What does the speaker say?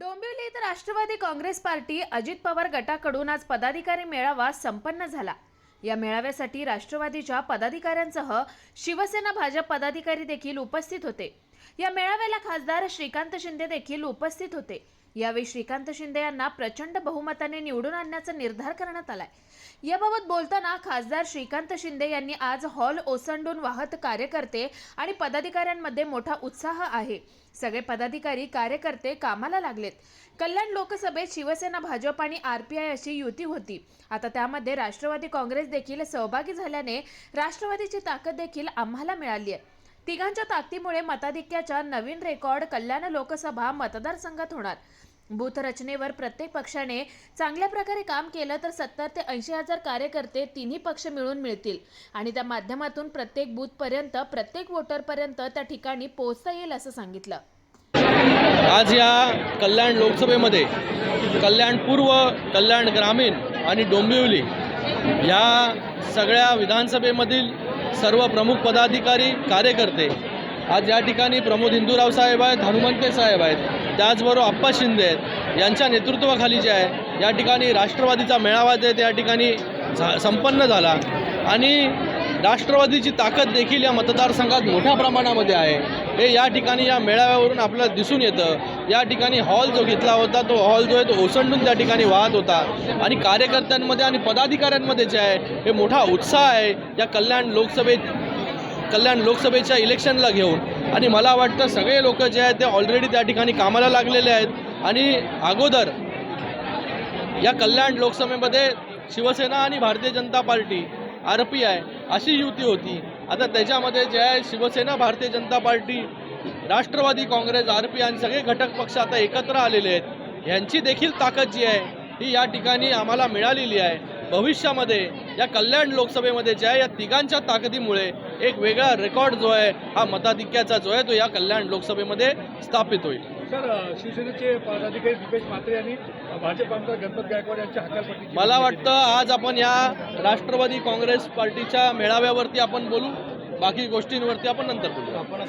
डोंबिवली इथं Rashtrawadi Congress party Ajit Pawar गटाकडून आज पदाधिकारी मेळावा संपन्न झाला. या मेळाव्यासाठी राष्ट्रवादीच्या पदाधिकाऱ्यांसह शिवसेना भाजप पदाधिकारी देखील उपस्थित होते. या मेळाव्याला खासदार श्रीकांत शिंदे देखील उपस्थित होते. यावेळी श्रीकांत शिंदे यांना प्रचंड बहुमताने निवडून आणण्याचा निर्धार करण्यात आलाय. याबाबत बोलताना खासदार श्रीकांत शिंदे यांनी आज हॉल ओसंडून वाहत कार्यकर्ते आणि पदाधिकाऱ्यांमध्ये मोठा उत्साह आहे. सगळे पदाधिकारी कार्यकर्ते कामाला लागलेत. कल्याण लोकसभेत शिवसेना भाजप आणि आर पी आय अशी युती होती. आता त्यामध्ये राष्ट्रवादी काँग्रेस देखील सहभागी झाल्याने राष्ट्रवादीची ताकद देखील आम्हाला मिळाली आहे. तिघांच्या ताकदीमुळे मताधिक्याच्या नवीन रेकॉर्ड कल्याण लोकसभा मतदारसंघात होणार. बूथ रचनेवर प्रत्येक पक्षाने चांगल्या प्रकारे काम केलं तर सत्तर ते ऐंशी हजार कार्यकर्ते तिन्ही पक्ष मिळून मिळतील. आणि त्या माध्यमातून प्रत्येक बूथपर्यंत प्रत्येक वोटरपर्यंत त्या ठिकाणी पोहोचता येईल असं सांगितलं. आज या कल्याण लोकसभेमध्ये कल्याण पूर्व कल्याण ग्रामीण आणि डोंबिवली या सगळ्या विधानसभेमधील सर्व प्रमुख पदाधिकारी कार्यकर्ते. आज या ठिकाणी प्रमोद हिंदूराव साहेब आहेत हनुमंते साहेब आहेत त्याचबरोबर आप्पा शिंदे आहेत यांच्या नेतृत्वाखाली जे आहे या ठिकाणी राष्ट्रवादीचा मेळावा जे त्या ठिकाणी झा संपन्न झाला. आणि राष्ट्रवादीची ताकद देखील या मतदारसंघात मोठ्या प्रमाणामध्ये आहे. हे या ठिकाणी या मेळाव्यावरून आपल्याला दिसून येतं. या ठिकाणी हॉल जो घेतला होता तो हॉल जो आहे तो ओसंडून त्या ठिकाणी वाहत होता. आणि कार्यकर्त्यांमध्ये आणि पदाधिकाऱ्यांमध्ये जे आहे हे मोठा उत्साह आहे या कल्याण लोकसभेत कल्याण लोकसभेच्या इलेक्शनला घेऊन. आणि मला वाटतं सगळे लोक जे आहेत ते ऑलरेडी त्या ठिकाणी कामाला लागलेले आहेत. आणि अगोदर या कल्याण लोकसभेमध्ये शिवसेना आणि Bharatiya Janata party R P I अशी युती होती. आता त्याच्यामध्ये जे आहे Shiv Sena Bharatiya Janata party Rashtrawadi Congress R P आणि सगळे घटक पक्ष आता एकत्र आलेले आहेत. यांची देखील ताकद जी आहे ही या ठिकाणी आम्हाला मिळालेली आहे. भविष्यामध्ये या कल्याण लोकसभेमध्ये जे आहे या तिघांच्या ताकदीमुळे एक वेगळा रेकॉर्ड जो आहे हा मताधिक्याचा जो आहे तो या कल्याण लोकसभेमध्ये स्थापित होईल. सर शिवसेनेचे पदाधिकारी दीपेश म्हात्रे यांनी भाजप आमदार गणपत गायकवाड यांच्या हकालपट्टीची मला. वाटतं आज आपण या राष्ट्रवादी काँग्रेस पार्टीच्या मेळाव्यावरती आपण बोलू बाकी गोष्टींवरती आपण नंतर बोलू. आपण